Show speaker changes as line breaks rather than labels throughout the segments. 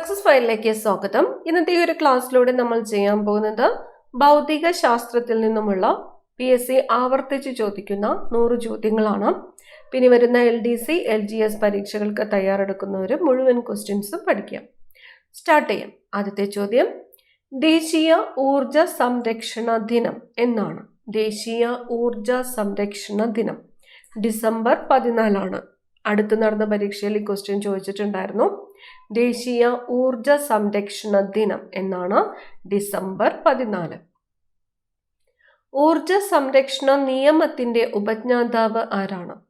Success ഫയലിലേക്ക് സ്വാഗതം. ഇന്നത്തെ ഈ ഒരു ക്ലാസ്സിലൂടെ നമ്മൾ ചെയ്യാൻ പോകുന്നത് ഭൗതിക ശാസ്ത്രത്തിൽ നിന്നുമുള്ള പി എസ് സി ആവർത്തിച്ച് ചോദിക്കുന്ന നൂറ് ചോദ്യങ്ങളാണ്. പിന്നെ വരുന്ന L D C L G S പരീക്ഷകൾക്ക് തയ്യാറെടുക്കുന്നവർ മുഴുവൻ ക്വസ്റ്റ്യൻസും പഠിക്കാം. സ്റ്റാർട്ട് ചെയ്യാം. ആദ്യത്തെ ചോദ്യം. ദേശീയ ഊർജ സംരക്ഷണ ദിനം എന്നാണ്. ദേശീയ ഊർജ സംരക്ഷണ ദിനം. ഡിസംബർ പതിനാലാണ്. അടുത്ത് നടന്ന പരീക്ഷയിൽ ഈ ക്വസ്റ്റ്യൻ ചോദിച്ചിട്ടുണ്ടായിരുന്നു. ദേശീയ ഊർജ സംരക്ഷണ ദിനം എന്നാണ് ഡിസംബർ പതിനാല്. ഊർജ സംരക്ഷണ നിയമത്തിന്റെ ഉപജ്ഞാതാവ് ആരാണ്?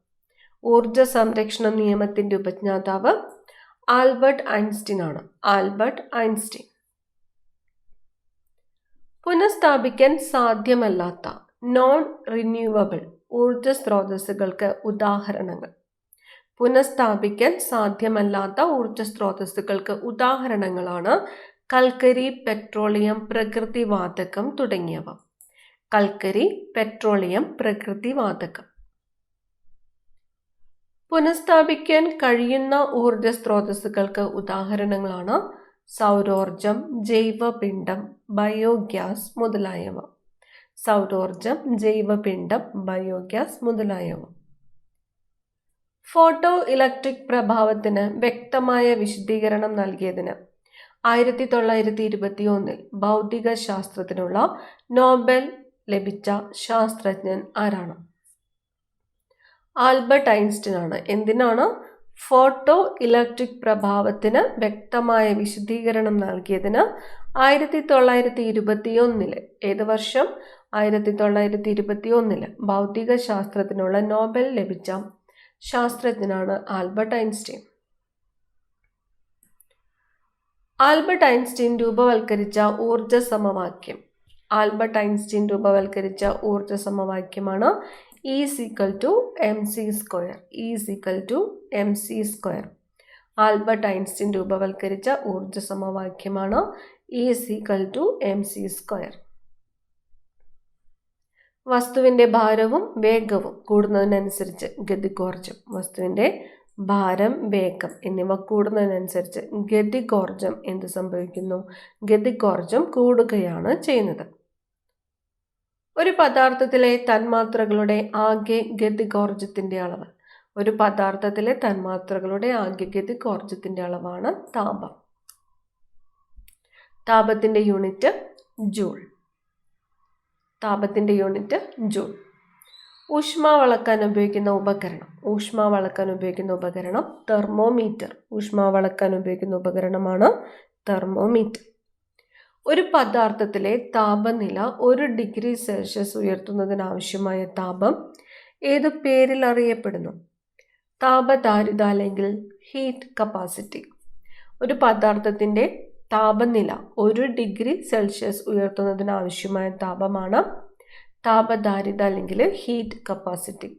ഊർജ സംരക്ഷണ നിയമത്തിന്റെ ഉപജ്ഞാതാവ് ആൽബർട്ട് ഐൻസ്റ്റീൻ ആണ്. Albert Einstein. പുനഃസ്ഥാപിക്കാൻ സാധ്യമല്ലാത്ത നോൺ റിന്യൂവബിൾ ഊർജ സ്രോതസ്സുകൾക്ക് ഉദാഹരണങ്ങൾ. പുനഃസ്ഥാപിക്കാൻ സാധ്യമല്ലാത്ത ഊർജ സ്രോതസ്സുകൾക്ക് ഉദാഹരണങ്ങളാണ് കൽക്കരി പെട്രോളിയം പ്രകൃതിവാതകം തുടങ്ങിയവ. കൽക്കരി പെട്രോളിയം പ്രകൃതിവാതകം പുനഃസ്ഥാപിക്കാൻ കഴിയുന്ന ഊർജ സ്രോതസ്സുകൾക്ക് ഉദാഹരണങ്ങളാണ് സൗരോർജം ജൈവപിണ്ഡം ബയോഗ്യാസ് മുതലായവ. സൗരോർജം ജൈവപിണ്ഡം ബയോഗ്യാസ് മുതലായവ. ഫോട്ടോ ഇലക്ട്രിക് പ്രഭാവത്തിന് വ്യക്തമായ വിശദീകരണം നൽകിയതിന് ആയിരത്തി തൊള്ളായിരത്തി ഇരുപത്തി ഒന്നിൽ ഭൗതിക ശാസ്ത്രത്തിനുള്ള നോബൽ ലഭിച്ച ശാസ്ത്രജ്ഞൻ ആരാണ്? ആൽബർട്ട് ഐൻസ്റ്റീൻ ആണ് എന്തിനാണ്? ഫോട്ടോ ഇലക്ട്രിക് പ്രഭാവത്തിന് വ്യക്തമായ വിശദീകരണം നൽകിയതിന് ആയിരത്തി തൊള്ളായിരത്തി ഇരുപത്തി ഒന്നിൽ ഏത് വർഷം? ആയിരത്തി തൊള്ളായിരത്തി ഭൗതിക ശാസ്ത്രത്തിനുള്ള നോബൽ ലഭിച്ച ശാസ്ത്രജ്ഞനാണ് ആൽബർട്ട് ഐൻസ്റ്റീൻ. ആൽബർട്ട് ഐൻസ്റ്റീൻ രൂപവൽക്കരിച്ച ഊർജ സമവാക്യം ആൽബർട്ട് ഐൻസ്റ്റീൻ രൂപവൽക്കരിച്ച ഊർജ സമവാക്യമാണ് E equal to M C square E to M C square Albert Einstein രൂപവൽക്കരിച്ച ഊർജ സമവാക്യമാണ് E equal to M C square വസ്തുവിന്റെ ഭാരവും വേഗവും കൂടുന്നതിനനുസരിച്ച് ഗതികോർജം വസ്തുവിന്റെ ഭാരം വേഗം എന്നിവ കൂടുന്നതിനനുസരിച്ച് ഗതികോർജം എന്ത് സംഭവിക്കുന്നു? ഗതികോർജം കൂടുകയാണ് ചെയ്യുന്നത്. ഒരു പദാർത്ഥത്തിലെ തന്മാത്രകളുടെ ആകെ ഗതികോർജത്തിന്റെ അളവ്. ഒരു പദാർത്ഥത്തിലെ തന്മാത്രകളുടെ ആകെ ഗതികോർജത്തിന്റെ അളവാണ് താപം. താപത്തിന്റെ യൂണിറ്റ് ജൂൾ. താപത്തിന്റെ യൂണിറ്റ് ജൂൾ. ഊഷ്മാവ് ഉപയോഗിക്കുന്ന ഉപകരണം. ഊഷ്മാവ് ഉപയോഗിക്കുന്ന ഉപകരണം തെർമോമീറ്റർ. ഊഷ്മാവ് ഉപയോഗിക്കുന്ന ഉപകരണമാണ് തെർമോമീറ്റർ. ഒരു പദാർത്ഥത്തിലെ താപനില ഒരു ഡിഗ്രി സെൽഷ്യസ് ഉയർത്തുന്നതിനാവശ്യമായ താപം ഏത് പേരിൽ അറിയപ്പെടുന്നു? താപധാരിത അല്ലെങ്കിൽ ഹീറ്റ് കപ്പാസിറ്റി. ഒരു പദാർത്ഥത്തിന്റെ താപനില ഒരു ഡിഗ്രി സെൽഷ്യസ് ഉയർത്തുന്നതിനാവശ്യമായ താപമാണ് താപധാരിത അല്ലെങ്കിൽ ഹീറ്റ് കപ്പാസിറ്റി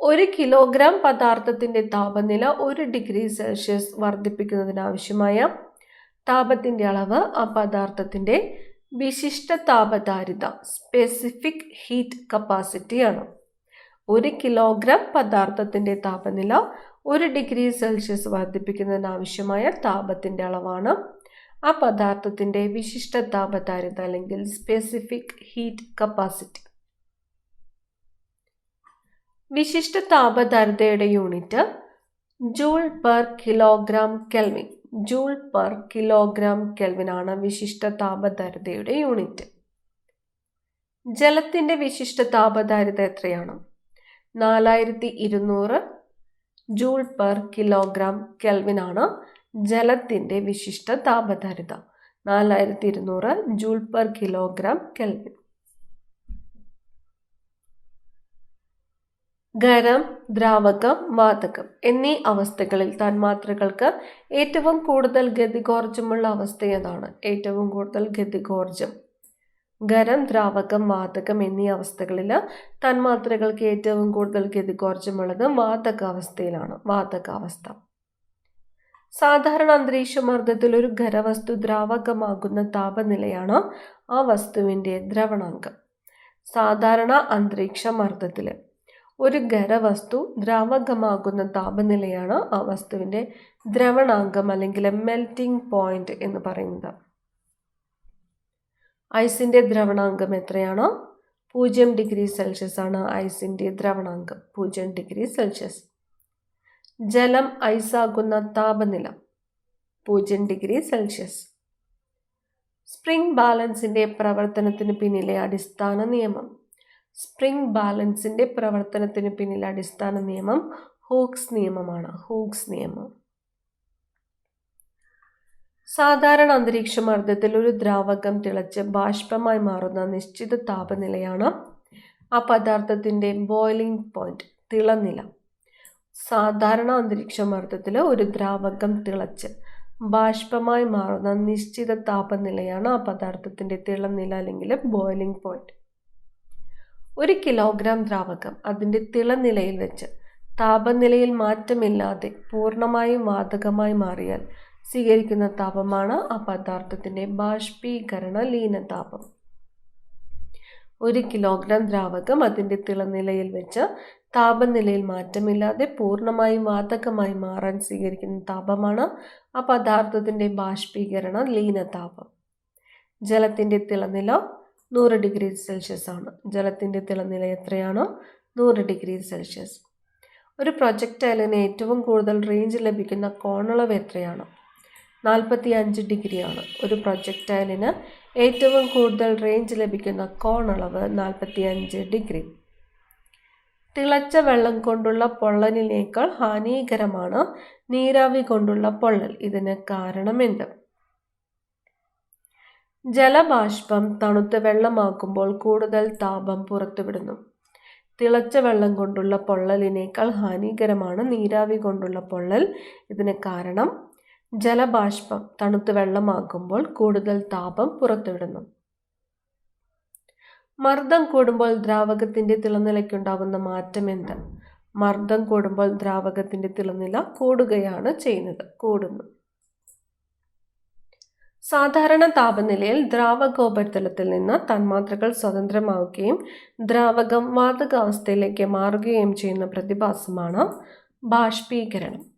ഒരു കിലോഗ്രാം പദാർത്ഥത്തിന്റെ താപനില ഒരു ഡിഗ്രി സെൽഷ്യസ് വർദ്ധിപ്പിക്കുന്നതിനാവശ്യമായ താപത്തിന്റെ അളവ് ആ പദാർത്ഥത്തിന്റെ വിശിഷ്ട താപധാരിത സ്പെസിഫിക് ഹീറ്റ് കപ്പാസിറ്റിയാണ് ഒരു കിലോഗ്രാം പദാർത്ഥത്തിന്റെ താപനില ഒരു ഡിഗ്രി സെൽഷ്യസ് വർദ്ധിപ്പിക്കുന്നതിനാവശ്യമായ താപത്തിന്റെ അളവാണ്. ആ പദാർത്ഥത്തിന്റെ വിശിഷ്ട താപധാരിത അല്ലെങ്കിൽ സ്പെസിഫിക് ഹീറ്റ് കപ്പാസിറ്റി വിശിഷ്ട താപധാരിതയുടെ unit joule per kilogram kelvin. Joule per kilogram ആണ് വിശിഷ്ട താപധാരിതയുടെ യൂണിറ്റ് ജലത്തിന്റെ വിശിഷ്ട താപധാരിത എത്രയാണ്? നാലായിരത്തി ഇരുന്നൂറ് ജൂൾ പെർ കിലോഗ്രാം കെൽവിനാണ് ജലത്തിന്റെ വിശിഷ്ട താപധാരിത. നാലായിരത്തി ഇരുന്നൂറ് ജൂൾ പെർ കിലോഗ്രാം കെൽവിൻ. ഖരം ദ്രാവകം വാതകം എന്നീ അവസ്ഥകളിൽ തന്മാത്രകൾക്ക് ഏറ്റവും കൂടുതൽ ഗതികോർജമുള്ള അവസ്ഥ ഏതാണ്? ഏറ്റവും കൂടുതൽ ഗതികോർജം ഖരം ദ്രാവകം വാതകം എന്നീ അവസ്ഥകളിൽ തന്മാത്രകൾക്ക് ഏറ്റവും കൂടുതൽ ഗതികോർജമുള്ളത് വാതകാവസ്ഥയിലാണ് വാതകാവസ്ഥ. സാധാരണ അന്തരീക്ഷ മർദ്ദത്തിൽ ഒരു ഖരവസ്തു ദ്രാവകമാകുന്ന താപനിലയാണ് ആ വസ്തുവിന്റെ ദ്രവണാങ്കം സാധാരണ അന്തരീക്ഷ മർദ്ദത്തിൽ ഒരു ഖരവസ്തു ദ്രാവകമാകുന്ന താപനിലയാണ് ആ വസ്തുവിന്റെ ദ്രവണാങ്കം അല്ലെങ്കിൽ മെൽറ്റിംഗ് പോയിന്റ് എന്ന് പറയുന്നത്. ഐസിന്റെ ദ്രവണാങ്കം എത്രയാണോ? പൂജ്യം ഡിഗ്രി സെൽഷ്യസ് ആണ് ഐസിന്റെ ദ്രവണാങ്കം. പൂജ്യം ഡിഗ്രി സെൽഷ്യസ്. ജലം ഐസാകുന്ന താപനില. പൂജ്യം ഡിഗ്രി സെൽഷ്യസ്. സ്പ്രിംഗ് ബാലൻസിന്റെ പ്രവർത്തനത്തിന് പിന്നിലെ അടിസ്ഥാന നിയമം. സ്പ്രിംഗ് ബാലൻസിന്റെ പ്രവർത്തനത്തിന് പിന്നിലെ അടിസ്ഥാന നിയമം ഹൂക്സ് നിയമമാണ്. ഹൂക്സ് നിയമം. സാധാരണ അന്തരീക്ഷ മർദ്ദത്തിൽ ഒരു ദ്രാവകം തിളച്ച് ബാഷ്പമായി മാറുന്ന നിശ്ചിത താപനിലയാണ് ആ പദാർത്ഥത്തിന്റെ ബോയിലിംഗ് പോയിന്റ് തിളനില. സാധാരണ അന്തരീക്ഷ മർദ്ദത്തിൽ ഒരു ദ്രാവകം തിളച്ച് ബാഷ്പമായി മാറുന്ന നിശ്ചിത താപനിലയാണ് ആ പദാർത്ഥത്തിന്റെ തിളനില അല്ലെങ്കിൽ ബോയിലിംഗ് പോയിന്റ് ഒരു കിലോഗ്രാം ദ്രാവകം അതിന്റെ തിളനിലയിൽ വെച്ച് താപനിലയിൽ മാറ്റമില്ലാതെ പൂർണമായും വാതകമായി മാറിയാൽ സ്വീകരിക്കുന്ന താപമാണ് ആ പദാർത്ഥത്തിന്റെ ബാഷ്പീകരണ ലീന താപം ഒരു കിലോഗ്രാം ദ്രാവകം അതിന്റെ തിളനിലയിൽ വെച്ച് താപനിലയിൽ മാറ്റമില്ലാതെ പൂർണമായും വാതകമായി മാറാൻ സ്വീകരിക്കുന്ന താപമാണ് ആ പദാർത്ഥത്തിന്റെ ബാഷ്പീകരണ ലീന താപം ജലത്തിന്റെ തിളനില നൂറ് ഡിഗ്രി സെൽഷ്യസ് ആണ്. ജലത്തിന്റെ തിളനില എത്രയാണോ? നൂറ് ഡിഗ്രി സെൽഷ്യസ്. ഒരു പ്രൊജക്ടൈലിന് ഏറ്റവും കൂടുതൽ റേഞ്ച് ലഭിക്കുന്ന കോണളവ് എത്രയാണ്? നാൽപ്പത്തി അഞ്ച് ഡിഗ്രിയാണ്. ഒരു പ്രൊജക്റ്റൈലിന് ഏറ്റവും കൂടുതൽ റേഞ്ച് ലഭിക്കുന്ന കോണളവ് നാൽപ്പത്തി അഞ്ച് ഡിഗ്രി. തിളച്ച വെള്ളം കൊണ്ടുള്ള പൊള്ളലിനേക്കാൾ ഹാനികരമാണ് നീരാവി കൊണ്ടുള്ള പൊള്ളൽ. ഇതിന് കാരണമെന്ത്? ജലബാഷ്പം തണുത്ത വെള്ളമാക്കുമ്പോൾ കൂടുതൽ താപം പുറത്തുവിടുന്നു. തിളച്ച വെള്ളം കൊണ്ടുള്ള പൊള്ളലിനേക്കാൾ ഹാനികരമാണ് നീരാവി കൊണ്ടുള്ള പൊള്ളൽ. ഇതിന് കാരണം ജലബാഷ്പം തണുത്ത് വെള്ളമാകുമ്പോൾ കൂടുതൽ താപം പുറത്തുവിടുന്നു. മർദ്ദം കൂടുമ്പോൾ ദ്രാവകത്തിന്റെ തിളനിലയ്ക്കുണ്ടാകുന്ന മാറ്റം എന്ത്? മർദ്ദം കൂടുമ്പോൾ ദ്രാവകത്തിന്റെ തിളനില കൂടുകയാണ് ചെയ്യുന്നത് കൂടുന്നു. സാധാരണ താപനിലയിൽ ദ്രാവകോപരിതലത്തിൽ നിന്ന് തന്മാത്രകൾ സ്വതന്ത്രമാവുകയും ദ്രാവകം വാതകാവസ്ഥയിലേക്ക് മാറുകയും ചെയ്യുന്ന പ്രതിഭാസമാണ് ബാഷ്പീകരണം.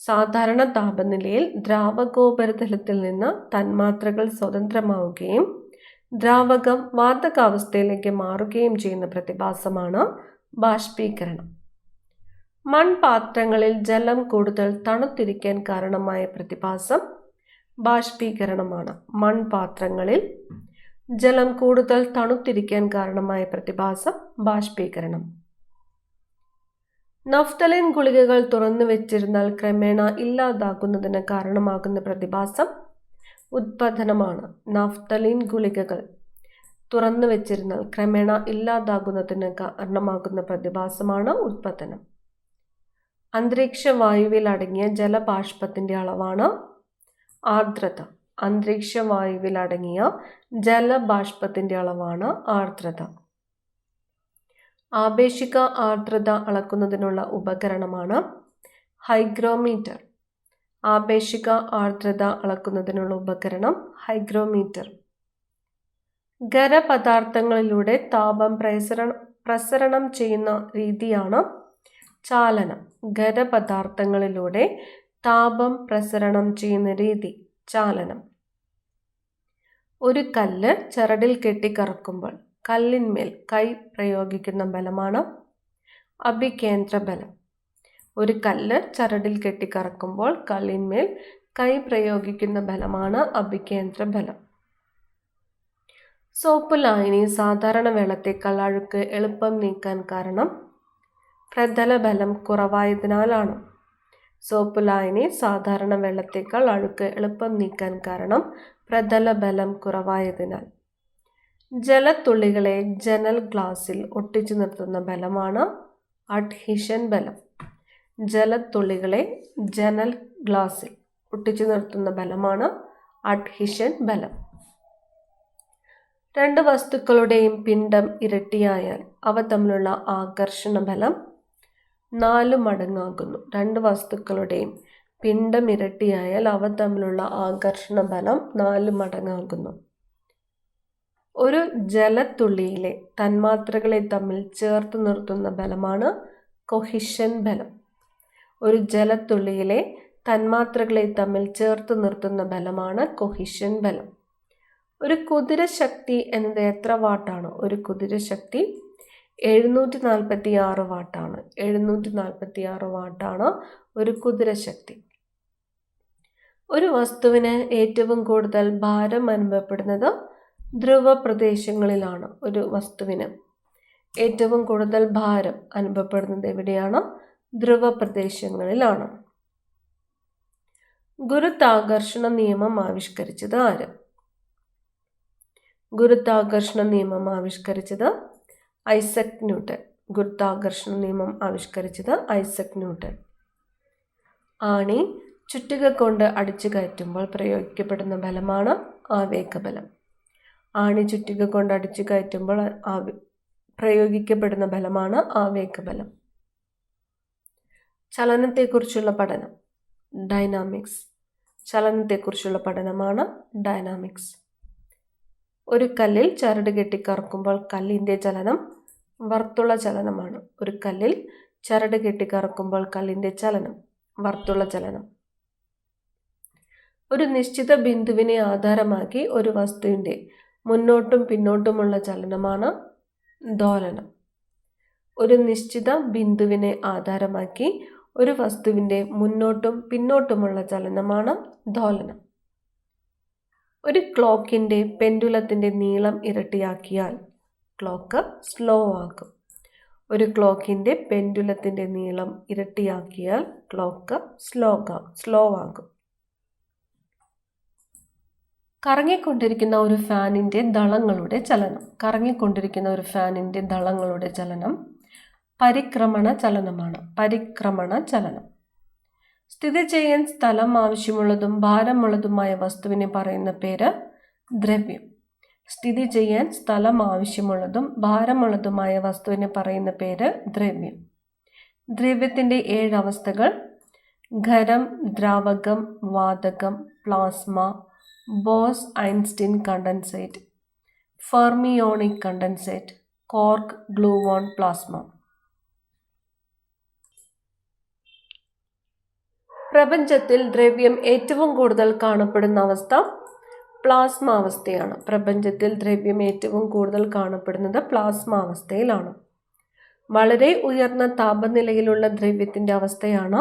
സാധാരണ താപനിലയിൽ ദ്രാവകോപരിതലത്തിൽ നിന്ന് തന്മാത്രകൾ സ്വതന്ത്രമാവുകയും ദ്രാവകം വാതകാവസ്ഥയിലേക്ക് മാറുകയും ചെയ്യുന്ന പ്രതിഭാസമാണ് ബാഷ്പീകരണം. മൺപാത്രങ്ങളിൽ ജലം കൂടുതൽ തണുത്തിരിക്കാൻ കാരണമായ പ്രതിഭാസം ബാഷ്പീകരണമാണ്. മൺപാത്രങ്ങളിൽ ജലം കൂടുതൽ തണുത്തിരിക്കാൻ കാരണമായ പ്രതിഭാസം ബാഷ്പീകരണം. നഫ്തലിൻ ഗുളികകൾ തുറന്നു വെച്ചിരുന്നാൽ ക്രമേണ ഇല്ലാതാകുന്നതിന് കാരണമാകുന്ന പ്രതിഭാസം ഉത്പാദനമാണ് നാഫ്തലിൻ ഗുളികകൾ തുറന്നു വെച്ചിരുന്നാൽ ക്രമേണ ഇല്ലാതാകുന്നതിന് കാരണമാകുന്ന പ്രതിഭാസമാണ് ഉത്പാദനം അന്തരീക്ഷ വായുവിൽ അടങ്ങിയ ജലബാഷ്പത്തിന്റെ അളവാണ് ആർദ്രത. അന്തരീക്ഷ വായുവിൽ അടങ്ങിയ ജലബാഷ്പത്തിന്റെ അളവാണ് ആർദ്രത. ആപേക്ഷിക ആർദ്രത അളക്കുന്നതിനുള്ള ഉപകരണമാണ് ഹൈഗ്രോമീറ്റർ. ആപേക്ഷിക ആർദ്രത അളക്കുന്നതിനുള്ള ഉപകരണം ഹൈഗ്രോമീറ്റർ. ഖരപദാർത്ഥങ്ങളിലൂടെ താപം പ്രസരണം പ്രസരണം ചെയ്യുന്ന രീതിയാണ് ചാലനം. ഖരപദാർത്ഥങ്ങളിലൂടെ താപം പ്രസരണം ചെയ്യുന്ന രീതി ചാലനം. ഒരു കല്ല് ചരടിൽ കെട്ടിക്കറക്കുമ്പോൾ കല്ലിന്മേൽ കൈ പ്രയോഗിക്കുന്ന ബലമാണ്? അഭികേന്ദ്ര ബലം ഒരു കല്ല് ചരടിൽ കെട്ടിക്കറക്കുമ്പോൾ കല്ലിന്മേൽ കൈ പ്രയോഗിക്കുന്ന ബലമാണ് അഭികേന്ദ്ര ബലം സോപ്പ് ലായനി സാധാരണ വെള്ളത്തേക്കാൾ അഴുക്ക് എളുപ്പം നീക്കാൻ കാരണം പ്രതല ബലം കുറവായതിനാലാണ്. സോപ്പ് ലായനി സാധാരണ വെള്ളത്തേക്കാൾ അഴുക്ക് എളുപ്പം നീക്കാൻ കാരണം പ്രതല ബലം കുറവായതിനാൽ. ജലത്തുള്ളികളെ ജനൽ ഗ്ലാസിൽ ഒട്ടിച്ചു നിർത്തുന്ന ബലമാണ് അഡ്ഹിഷൻ ബലം. ജലത്തുള്ളികളെ ജനൽ ഗ്ലാസിൽ ഒട്ടിച്ചു നിർത്തുന്ന ബലമാണ് അഡ്ഹിഷൻ ബലം. രണ്ട് വസ്തുക്കളുടെയും പിണ്ഡം ഇരട്ടിയായാൽ അവ തമ്മിലുള്ള ആകർഷണ ബലം നാല് മടങ്ങാകുന്നു. രണ്ട് വസ്തുക്കളുടെയും പിണ്ഡം ഇരട്ടിയായാൽ അവ തമ്മിലുള്ള ആകർഷണ ബലം നാല് മടങ്ങാകുന്നു. ഒരു ജലത്തുള്ളിയിലെ തന്മാത്രകളെ തമ്മിൽ ചേർത്ത് നിർത്തുന്ന ബലമാണ് കൊഹിഷൻ ബലം. ഒരു ജലത്തുള്ളിയിലെ തന്മാത്രകളെ തമ്മിൽ ചേർത്ത് നിർത്തുന്ന ബലമാണ് കൊഹിഷൻ ബലം. ഒരു കുതിര ശക്തി എന്നത് എത്ര വാട്ടാണ്? ഒരു കുതിര ശക്തി എഴുന്നൂറ്റി നാൽപ്പത്തി ആറ് വാട്ടാണ്. എഴുന്നൂറ്റി നാൽപ്പത്തി ആറ് വാട്ടാണ് ഒരു കുതിര ശക്തി. ഒരു വസ്തുവിന് ഏറ്റവും കൂടുതൽ ഭാരം അനുഭവപ്പെടുന്നത് ധ്രുവ പ്രദേശങ്ങളിലാണ് ഒരു വസ്തുവിന്. ഏറ്റവും കൂടുതൽ ഭാരം അനുഭവപ്പെടുന്നത് എവിടെയാണ്? ധ്രുവ പ്രദേശങ്ങളിലാണ് ഗുരുത്താകർഷണ നിയമം ആവിഷ്കരിച്ചത് ആര്? ഗുരുത്താകർഷണ നിയമം ആവിഷ്കരിച്ചത് ഐസക് ന്യൂട്ടൻ. ഗുരുത്താകർഷണ നിയമം ആവിഷ്കരിച്ചത് ഐസക് ന്യൂട്ടൻ. ആണി ചുറ്റിക കൊണ്ട് അടിച്ചു കയറ്റുമ്പോൾ പ്രയോഗിക്കപ്പെടുന്ന ബലമാണ് ആവേഗബലം ആണി ചുറ്റിക കൊണ്ട് അടിച്ചു കയറ്റുമ്പോൾ ആവി പ്രയോഗിക്കപ്പെടുന്ന ബലമാണ് ആവേഗബലം ചലനത്തെക്കുറിച്ചുള്ള പഠനം ഡൈനാമിക്സ്. ചലനത്തെക്കുറിച്ചുള്ള പഠനമാണ് ഡൈനാമിക്സ്. ഒരു കല്ലിൽ ചരട് കെട്ടി കറക്കുമ്പോൾ കല്ലിന്റെ ചലനം വർത്തുള്ള ചലനമാണ്. ഒരു കല്ലിൽ ചരട് കെട്ടി കറക്കുമ്പോൾ കല്ലിന്റെ ചലനം വർത്തുള്ള ചലനം. ഒരു നിശ്ചിത ബിന്ദുവിനെ ആധാരമാക്കി ഒരു വസ്തുവിന്റെ മുന്നോട്ടും പിന്നോട്ടുമുള്ള ചലനമാണ് ദോലനം ഒരു നിശ്ചിത ബിന്ദുവിനെ ആധാരമാക്കി ഒരു വസ്തുവിന്റെ മുന്നോട്ടും പിന്നോട്ടുമുള്ള ചലനമാണ് ദോലനം ഒരു ക്ലോക്കിന്റെ പെൻഡുലത്തിന്റെ നീളം ഇരട്ടിയാക്കിയാൽ ക്ലോക്ക് സ്ലോ ആകും. ഒരു ക്ലോക്കിന്റെ പെൻഡുലത്തിന്റെ നീളം ഇരട്ടിയാക്കിയാൽ ക്ലോക്ക് സ്ലോ സ്ലോ ആകും. കറങ്ങിക്കൊണ്ടിരിക്കുന്ന ഒരു ഫാനിന്റെ ദളങ്ങളുടെ ചലനം. കറങ്ങിക്കൊണ്ടിരിക്കുന്ന ഒരു ഫാനിന്റെ ദളങ്ങളുടെ ചലനം പരിക്രമണ ചലനമാണ്. പരിക്രമണ ചലനം. സ്ഥിതി ചെയ്യാൻ സ്ഥലം ആവശ്യമുള്ളതും ഭാരമുള്ളതുമായ വസ്തുവിനെ പറയുന്ന പേര് ദ്രവ്യം. സ്ഥിതി ചെയ്യാൻ സ്ഥലം ആവശ്യമുള്ളതും ഭാരമുള്ളതുമായ വസ്തുവിനെ പറയുന്ന പേര് ദ്രവ്യം. ദ്രവ്യത്തിന്റെ ഏഴ് അവസ്ഥകൾ ഖരം ദ്രാവകം വാതകം plasma Bose Einstein condensate fermionic condensate quark gluon plasma. പ്രപഞ്ചത്തിൽ ദ്രവ്യം ഏറ്റവും കൂടുതൽ കാണപ്പെടുന്ന അവസ്ഥ പ്ലാസ്മ അവസ്ഥയാണ് പ്രപഞ്ചത്തിൽ ദ്രവ്യം ഏറ്റവും കൂടുതൽ കാണപ്പെടുന്നത് പ്ലാസ്മ അവസ്ഥയിലാണ് വളരെ ഉയർന്ന താപനിലയിലുള്ള ദ്രവ്യത്തിന്റെ അവസ്ഥയാണ്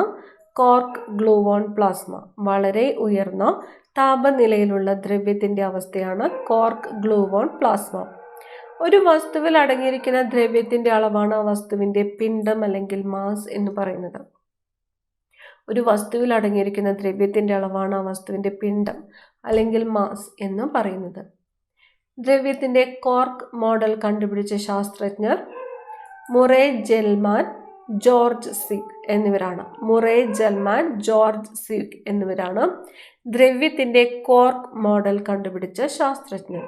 കോർക്ക് ഗ്ലൂവോൺ പ്ലാസ്മ. വളരെ ഉയർന്ന താപനിലയിലുള്ള ദ്രവ്യത്തിന്റെ അവസ്ഥയാണ് കോർക്ക് ഗ്ലൂവോൺ പ്ലാസ്മ. ഒരു വസ്തുവിൽ അടങ്ങിയിരിക്കുന്ന ദ്രവ്യത്തിന്റെ അളവാണ് ആ വസ്തുവിന്റെ പിണ്ഡം അല്ലെങ്കിൽ മാസ് എന്ന് പറയുന്നത്. ഒരു വസ്തുവിൽ അടങ്ങിയിരിക്കുന്ന ദ്രവ്യത്തിന്റെ അളവാണ് ആ വസ്തുവിന്റെ പിണ്ഡം അല്ലെങ്കിൽ മാസ് എന്ന് പറയുന്നത്. ദ്രവ്യത്തിന്റെ കോർക്ക് മോഡൽ കണ്ടുപിടിച്ച ശാസ്ത്രജ്ഞർ മുറേ ജെൽമാൻ ജോർജ് സിഗ് എന്നിവരാണ്. മുറേ ജെൽമാൻ ജോർജ് സിഗ് എന്നിവരാണ് ദ്രവ്യത്തിന്റെ കോർക്ക് മോഡൽ കണ്ടുപിടിച്ച ശാസ്ത്രജ്ഞൻ.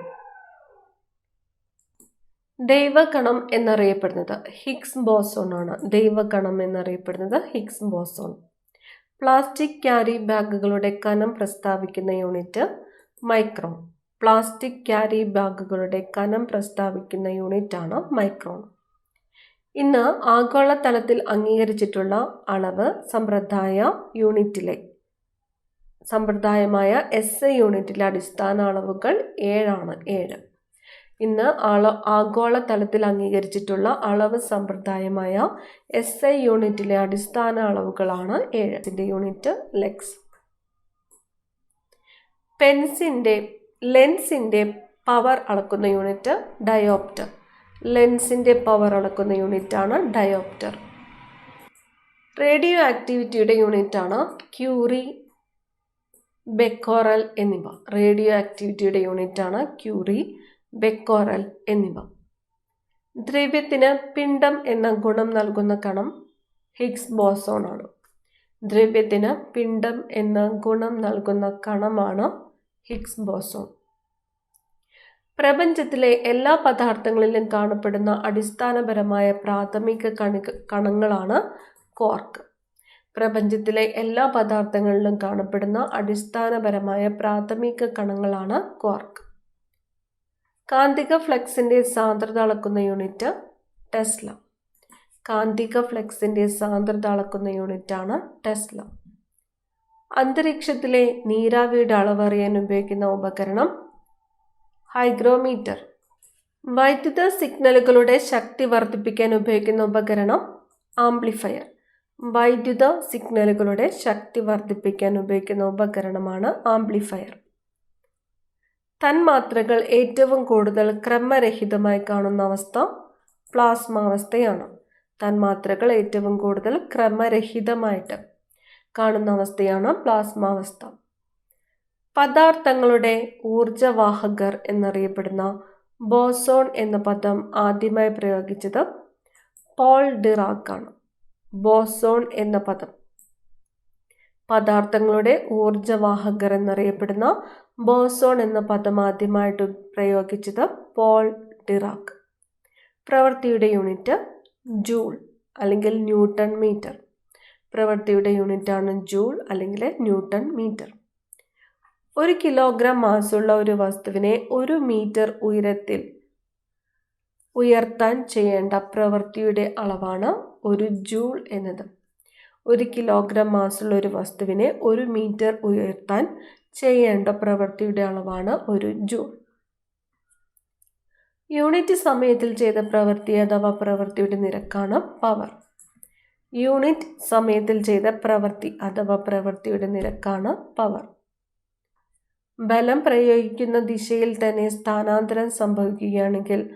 ദൈവകണം എന്നറിയപ്പെടുന്നത് ഹിഗ്സ് ബോസോൺ ആണ്. ദൈവകണം എന്നറിയപ്പെടുന്നത് ഹിഗ്സ് ബോസോൺ. പ്ലാസ്റ്റിക് ക്യാരി ബാഗുകളുടെ കനം പ്രസ്താവിക്കുന്ന യൂണിറ്റ് മൈക്രോൺ. പ്ലാസ്റ്റിക് ക്യാരി ബാഗുകളുടെ കനം പ്രസ്താവിക്കുന്ന യൂണിറ്റ് യൂണിറ്റാണ് മൈക്രോൺ. ഇന്ന് ആഗോളതലത്തിൽ അംഗീകരിച്ചിട്ടുള്ള അളവ് സമ്പ്രദായ യൂണിറ്റിലെ സമ്പ്രദായമായ എസ് ഐ യൂണിറ്റിലെ അടിസ്ഥാന അളവുകൾ ഏഴാണ് ഏഴ്. ഇന്ന് ആള ആഗോളതലത്തിൽ അംഗീകരിച്ചിട്ടുള്ള അളവ് സമ്പ്രദായമായ എസ് ഐ യൂണിറ്റിലെ അടിസ്ഥാന അളവുകളാണ് ഏഴ്. ഇതിന്റെ യൂണിറ്റ് ലെക്സ് പെൻസിന്റെ ലെൻസിന്റെ പവർ അളക്കുന്ന യൂണിറ്റ് ഡയോപ്റ്റർ. ലെൻസിന്റെ പവർ അളക്കുന്ന യൂണിറ്റാണ് ഡയോപ്റ്റർ. റേഡിയോ ആക്ടിവിറ്റിയുടെ യൂണിറ്റാണ് ക്യൂറി ബെക്കോറൽ എന്നിവ. റേഡിയോ ആക്ടിവിറ്റിയുടെ യൂണിറ്റാണ് ക്യൂറി ബെക്കോറൽ എന്നിവ. ദ്രവ്യത്തിന് പിണ്ഡം എന്ന ഗുണം നൽകുന്ന കണം ഹിഗ്സ് ബോസോൺ ആണ്. ദ്രവ്യത്തിന് പിണ്ഡം എന്ന ഗുണം നൽകുന്ന കണമാണ് ഹിഗ്സ് ബോസോൺ. പ്രപഞ്ചത്തിലെ എല്ലാ പദാർത്ഥങ്ങളിലും കാണപ്പെടുന്ന അടിസ്ഥാനപരമായ പ്രാഥമിക കണിക കണങ്ങളാണ് കോർക്ക്. പ്രപഞ്ചത്തിലെ എല്ലാ പദാർത്ഥങ്ങളിലും കാണപ്പെടുന്ന അടിസ്ഥാനപരമായ പ്രാഥമിക കണങ്ങളാണ് ക്വാർക്ക് കാന്തിക ഫ്ലക്സിന്റെ സാന്ദ്രത അളക്കുന്ന യൂണിറ്റ് ടെസ്ല. കാന്തിക ഫ്ലക്സിന്റെ സാന്ദ്രത അളക്കുന്ന യൂണിറ്റാണ് ടെസ്ല. അന്തരീക്ഷത്തിലെ നീരാവിയുടെ അളവറിയാൻ ഉപയോഗിക്കുന്ന ഉപകരണം ഹൈഗ്രോമീറ്റർ. വൈദ്യുത സിഗ്നലുകളുടെ ശക്തി വർദ്ധിപ്പിക്കാൻ ഉപയോഗിക്കുന്ന ഉപകരണം ആംപ്ലിഫയർ. വൈദ്യുത സിഗ്നലുകളുടെ ശക്തി വർദ്ധിപ്പിക്കാൻ ഉപയോഗിക്കുന്ന ഉപകരണമാണ് ആംപ്ലിഫയർ. തന്മാത്രകൾ ഏറ്റവും കൂടുതൽ ക്രമരഹിതമായി കാണുന്ന അവസ്ഥ പ്ലാസ്മാവസ്ഥയാണ്. തന്മാത്രകൾ ഏറ്റവും കൂടുതൽ ക്രമരഹിതമായിട്ട് കാണുന്ന അവസ്ഥയാണ് പ്ലാസ്മാവസ്ഥ. പദാർത്ഥങ്ങളുടെ ഊർജവാഹകർ എന്നറിയപ്പെടുന്ന ബോസോൺ എന്ന പദം ആദ്യമായി പ്രയോഗിച്ചത് പോൾ ഡിറാക്കാണ്. ബോസോൺ എന്ന പദം. പദാർത്ഥങ്ങളുടെ ഊർജവാഹകർ എന്നറിയപ്പെടുന്ന ബോസോൺ എന്ന പദം ആദ്യമായിട്ട് പ്രയോഗിച്ചത് പോൾ ഡിറാക്ക് പ്രവൃത്തിയുടെ യൂണിറ്റ് ജൂൾ അല്ലെങ്കിൽ ന്യൂട്ടൺ മീറ്റർ. പ്രവൃത്തിയുടെ യൂണിറ്റാണ് ജൂൾ അല്ലെങ്കിൽ ന്യൂട്ടൺ മീറ്റർ. ഒരു കിലോഗ്രാം മാസുള്ള ഒരു വസ്തുവിനെ ഒരു മീറ്റർ ഉയരത്തിൽ ഉയർത്താൻ ചെയ്യേണ്ട പ്രവൃത്തിയുടെ അളവാണ് ഒരു ജൂൾ എന്നത്. ഒരു കിലോഗ്രാം മാസുള്ള ഒരു വസ്തുവിനെ ഒരു മീറ്റർ ഉയർത്താൻ ചെയ്യേണ്ട പ്രവൃത്തിയുടെ അളവാണ് ഒരു ജൂൾ. യൂണിറ്റ് സമയത്തിൽ ചെയ്ത പ്രവൃത്തി അഥവാ പ്രവൃത്തിയുടെ നിരക്കാണ് പവർ. യൂണിറ്റ് സമയത്തിൽ ചെയ്ത പ്രവൃത്തി അഥവാ പ്രവൃത്തിയുടെ നിരക്കാണ് പവർ. ബലം പ്രയോഗിക്കുന്ന ദിശയിൽ തന്നെ സ്ഥാനാന്തരം സംഭവിക്കുകയാണെങ്കിൽ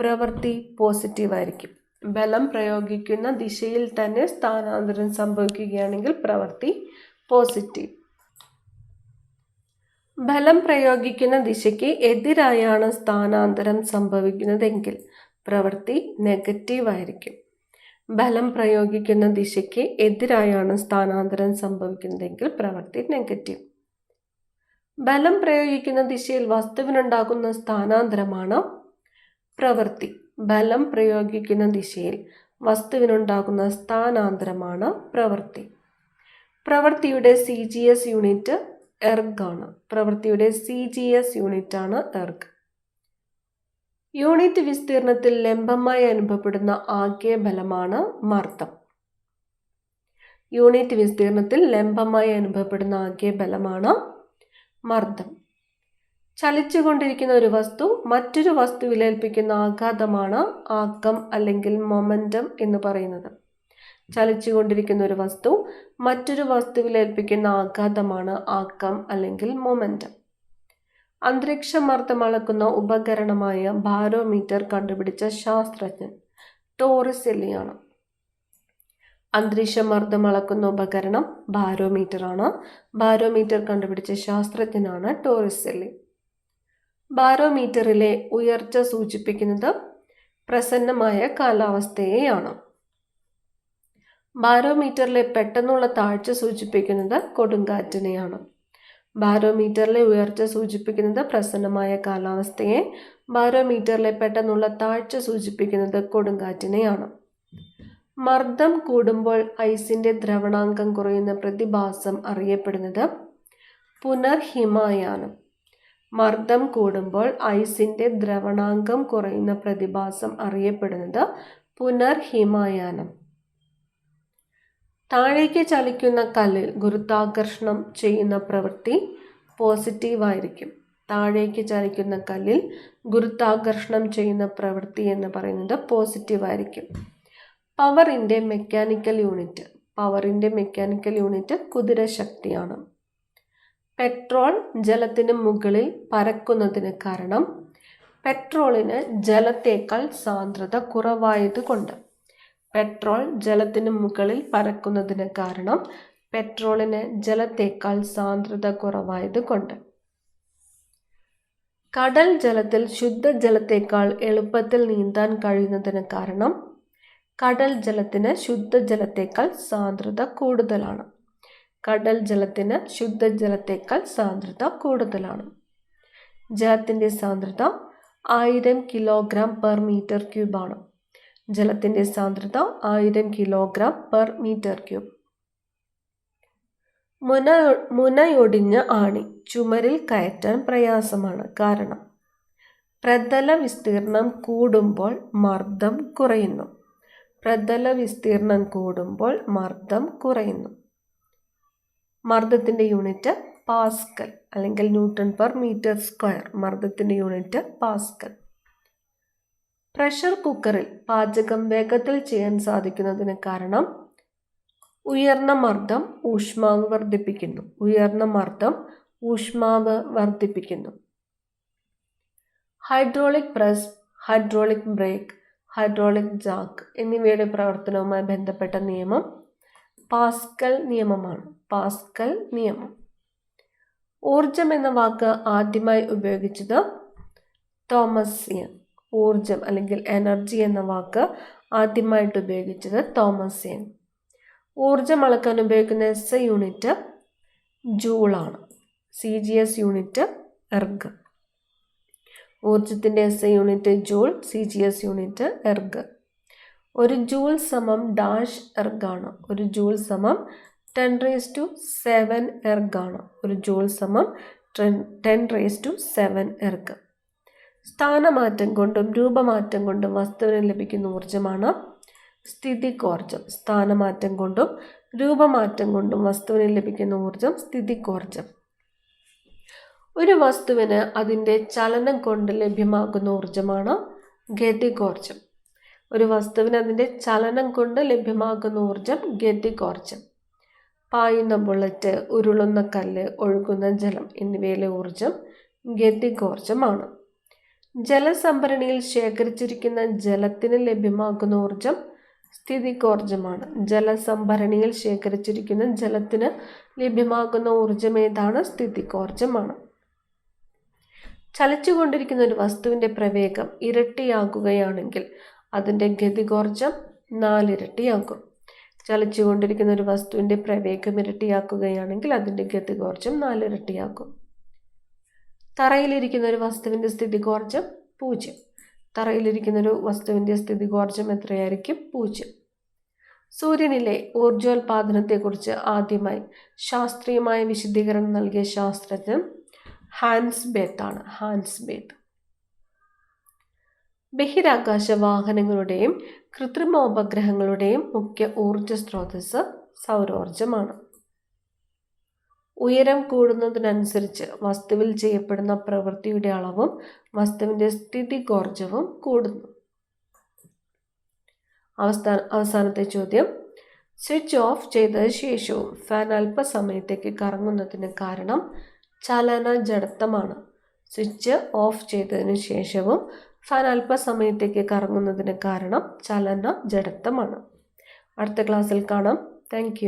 പ്രവൃത്തി പോസിറ്റീവ് ആയിരിക്കും ബലം പ്രയോഗിക്കുന്ന ദിശയിൽ തന്നെ സ്ഥാനാന്തരം സംഭവിക്കുകയാണെങ്കിൽ പ്രവൃത്തി പോസിറ്റീവ് ബലം പ്രയോഗിക്കുന്ന ദിശയ്ക്ക് എതിരായാണ് സ്ഥാനാന്തരം സംഭവിക്കുന്നതെങ്കിൽ പ്രവൃത്തി നെഗറ്റീവ് ആയിരിക്കും. ബലം പ്രയോഗിക്കുന്ന ദിശയ്ക്ക് എതിരായാണ് സ്ഥാനാന്തരം സംഭവിക്കുന്നതെങ്കിൽ പ്രവൃത്തി നെഗറ്റീവ് ബലം പ്രയോഗിക്കുന്ന ദിശയിൽ വസ്തുവിനുണ്ടാകുന്ന സ്ഥാനാന്തരമാണ് പ്രവൃത്തി. ബലം പ്രയോഗിക്കുന്ന ദിശയിൽ വസ്തുവിനുണ്ടാകുന്ന സ്ഥാനാന്തരമാണ് പ്രവൃത്തി. പ്രവൃത്തിയുടെ C G S unit erg ആണ്. പ്രവൃത്തിയുടെ സി ജി എസ് യൂണിറ്റ് ആണ് എർഗ് യൂണിറ്റ് വിസ്തീർണത്തിൽ ലംബമായി അനുഭവപ്പെടുന്ന ആകെ ബലമാണ് മർദ്ദം. യൂണിറ്റ് വിസ്തീർണത്തിൽ ലംബമായി അനുഭവപ്പെടുന്ന ആകെ ബലമാണ് മർദ്ദം. ചലിച്ചുകൊണ്ടിരിക്കുന്ന ഒരു വസ്തു മറ്റൊരു വസ്തുവിലേൽപ്പിക്കുന്ന ആഘാതമാണ് ആക്കം അല്ലെങ്കിൽ മൊമെന്റം എന്ന് പറയുന്നത്. ചലിച്ചുകൊണ്ടിരിക്കുന്ന ഒരു വസ്തു മറ്റൊരു വസ്തുവിലേൽപ്പിക്കുന്ന ആഘാതമാണ് ആക്കം അല്ലെങ്കിൽ മൊമെന്റം അന്തരീക്ഷ മർദ്ദം അളക്കുന്ന ഉപകരണമായ ബാരോമീറ്റർ കണ്ടുപിടിച്ച ശാസ്ത്രജ്ഞൻ ടോറിസെല്ലിയാണ് അന്തരീക്ഷ മർദ്ദം അളക്കുന്ന ഉപകരണം ബാരോമീറ്റർ ആണ് ബാരോമീറ്റർ കണ്ടുപിടിച്ച ശാസ്ത്രജ്ഞനാണ് ടോറിസെല്ലി ബാരോമീറ്ററിലെ ഉയർച്ച സൂചിപ്പിക്കുന്നത് പ്രസന്നമായ കാലാവസ്ഥയെയാണ്. ബാരോമീറ്ററിലെ പെട്ടെന്നുള്ള താഴ്ച സൂചിപ്പിക്കുന്നത് കൊടുങ്കാറ്റിനെയാണ്. ബാരോമീറ്ററിലെ ഉയർച്ച സൂചിപ്പിക്കുന്നത് പ്രസന്നമായ കാലാവസ്ഥയെ ബാരോമീറ്ററിലെ പെട്ടെന്നുള്ള താഴ്ച സൂചിപ്പിക്കുന്നത് കൊടുങ്കാറ്റിനെയാണ്. മർദ്ദം കൂടുമ്പോൾ ഐസിന്റെ ദ്രവണാങ്കം കുറയുന്ന പ്രതിഭാസം അറിയപ്പെടുന്നത് പുനർഹിമായാനം മർദ്ദം കൂടുമ്പോൾ ഐസിന്റെ ദ്രവണാങ്കം കുറയുന്ന പ്രതിഭാസം അറിയപ്പെടുന്നത് പുനർഹിമായാനം. താഴേക്ക് ചലിക്കുന്ന കല്ലിൽ ഗുരുത്വാകർഷണം ചെയ്യുന്ന പ്രവൃത്തി പോസിറ്റീവായിരിക്കും. താഴേക്ക് ചലിക്കുന്ന കല്ലിൽ ഗുരുത്വാകർഷണം ചെയ്യുന്ന പ്രവൃത്തി എന്ന് പറയുന്നത് പോസിറ്റീവായിരിക്കും. പവറിന്റെ മെക്കാനിക്കൽ യൂണിറ്റ്. പവറിന്റെ മെക്കാനിക്കൽ യൂണിറ്റ് കുതിരശക്തിയാണ്. പെട്രോൾ ജലത്തിന് മുകളിൽ പരക്കുന്നതിന് കാരണം പെട്രോളിന് ജലത്തേക്കാൾ സാന്ദ്രത കുറവായതുകൊണ്ട്. പെട്രോൾ ജലത്തിന് മുകളിൽ പരക്കുന്നതിന് കാരണം പെട്രോളിന് ജലത്തേക്കാൾ സാന്ദ്രത കുറവായതുകൊണ്ട്. കടൽ ജലത്തിൽ ശുദ്ധജലത്തേക്കാൾ എളുപ്പത്തിൽ നീന്താൻ കഴിയുന്നതിന് കാരണം കടൽ ജലത്തിന് ശുദ്ധജലത്തേക്കാൾ സാന്ദ്രത കൂടുതലാണ്. കടൽ ജലത്തിന് ശുദ്ധജലത്തേക്കാൾ സാന്ദ്രത കൂടുതലാണ്. ജലത്തിന്റെ സാന്ദ്രത ആയിരം കിലോഗ്രാം പെർ മീറ്റർ ക്യൂബാണ് ജലത്തിന്റെ സാന്ദ്രത ആയിരം കിലോഗ്രാം പെർ മീറ്റർ ക്യൂബ്. മുന മുനയൊടിഞ്ഞ ആണി ചുമരിൽ കയറ്റാൻ പ്രയാസമാണ്. കാരണം പ്രതല വിസ്തീർണം കൂടുമ്പോൾ മർദ്ദം കുറയുന്നു. പ്രതല വിസ്തീർണം കൂടുമ്പോൾ മർദ്ദം കുറയുന്നു. മർദ്ദത്തിന്റെ യൂണിറ്റ് പാസ്കൽ അല്ലെങ്കിൽ ന്യൂട്ടൺ പെർ മീറ്റർ സ്ക്വയർ മർദ്ദത്തിന്റെ യൂണിറ്റ് പാസ്കൽ. പ്രഷർ കുക്കറിൽ പാചകം വേഗത്തിൽ ചെയ്യാൻ സാധിക്കുന്നതിന് കാരണം ഉയർന്ന മർദ്ദം ഊഷ്മാവ് വർദ്ധിപ്പിക്കുന്നു. ഉയർന്ന മർദ്ദം ഊഷ്മാവ് വർദ്ധിപ്പിക്കുന്നു. Hydraulic press hydraulic brake hydraulic jack എന്നിവയുടെ പ്രവർത്തനവുമായി ബന്ധപ്പെട്ട നിയമം പാസ്കൽ നിയമമാണ്. പാസ്കൽ നിയമം. ഊർജം എന്ന വാക്ക് ആദ്യമായി ഉപയോഗിച്ചത് തോമസിയൻ ഊർജം അല്ലെങ്കിൽ എനർജി എന്ന വാക്ക് ആദ്യമായിട്ട് ഉപയോഗിച്ചത് തോമസിയൻ ഊർജം അളക്കാൻ ഉപയോഗിക്കുന്ന S unit ജൂളാണ്. C G S unit erg. ഊർജത്തിന്റെ S unit joule C G S unit erg. ഒരു ജൂൾ സമം ഡാഷ് എർഗാണ് ഒരു ജൂൾ സമം ടെൻ റേസ് ടു സെവൻ എർഗാണ് ഒരു ജൂൾ സമം ten raise to seven erg സ്ഥാനമാറ്റം കൊണ്ടും രൂപമാറ്റം കൊണ്ടും വസ്തുവിന് ലഭിക്കുന്ന ഊർജമാണ് സ്ഥിതികോർജം സ്ഥാനമാറ്റം കൊണ്ടും രൂപമാറ്റം കൊണ്ടും വസ്തുവിന് ലഭിക്കുന്ന ഊർജം സ്ഥിതികോർജം ഒരു വസ്തുവിന് അതിന്റെ ചലനം കൊണ്ട് ലഭ്യമാകുന്ന ഊർജമാണ് ഗതികോർജം ഒരു വസ്തുവിന് അതിന്റെ ചലനം കൊണ്ട് ലഭ്യമാകുന്ന ഊർജം ഗതികോർജം പായുന്ന ബുള്ളറ്റ് ഉരുളുന്ന കല്ല് ഒഴുകുന്ന ജലം എന്നിവയിലെ ഊർജം ഗതികോർജമാണ് ജലസംഭരണിയിൽ ശേഖരിച്ചിരിക്കുന്ന ജലത്തിന് ലഭ്യമാകുന്ന ഊർജം സ്ഥിതികോർജമാണ് ജലസംഭരണിയിൽ ശേഖരിച്ചിരിക്കുന്ന ജലത്തിന് ലഭ്യമാകുന്ന ഊർജം ഏതാണ്? സ്ഥിതികോർജമാണ് ചലിച്ചുകൊണ്ടിരിക്കുന്ന ഒരു വസ്തുവിന്റെ പ്രവേഗം ഇരട്ടിയാകുകയാണെങ്കിൽ അതിന്റെ ഗതികോർജം നാലിരട്ടിയാകും. ചലിച്ചുകൊണ്ടിരിക്കുന്ന ഒരു വസ്തുവിന്റെ പ്രവേഗം ഇരട്ടിയാക്കുകയാണെങ്കിൽ അതിന്റെ ഗതികോർജം നാലിരട്ടിയാക്കും തറയിലിരിക്കുന്ന ഒരു വസ്തുവിന്റെ സ്ഥിതികോർജം പൂജ്യം. തറയിലിരിക്കുന്ന ഒരു വസ്തുവിന്റെ സ്ഥിതികോർജം എത്രയായിരിക്കും? പൂജ്യം. സൂര്യനിലെ ഊർജോൽപാദനത്തെക്കുറിച്ച് ആദ്യമായി ശാസ്ത്രീയമായ വിശദീകരണം നൽകിയ ശാസ്ത്രജ്ഞൻ ഹാൻസ് ബേത്താണ് ഹാൻസ് ബേത്ത്. ബഹിരാകാശ വാഹനങ്ങളുടെയും കൃത്രിമോപഗ്രഹങ്ങളുടെയും മുഖ്യ ഊർജ സ്രോതസ് സൗരോർജമാണ് ഉയരം കൂടുന്നതിനനുസരിച്ച് വസ്തുവിൽ ചെയ്യപ്പെടുന്ന പ്രവൃത്തിയുടെ അളവും വസ്തുവിന്റെ സ്ഥിതികോർജവും കൂടുന്നു. അവസ്ഥാന അവസാനത്തെ ചോദ്യം. സ്വിച്ച് ഓഫ് ചെയ്ത ശേഷവും ഫാൻ അല്പസമയത്തേക്ക് കറങ്ങുന്നതിന് കാരണം ചലന ജഡത്വമാണ്. സ്വിച്ച് ഓഫ് ചെയ്തതിന് ശേഷവും ഫാൻ അല്പസമയത്തേക്ക് കറങ്ങുന്നതിന് കാരണം ചലന ജഡത്വമാണ്. അടുത്ത ക്ലാസ്സിൽ കാണാം. താങ്ക്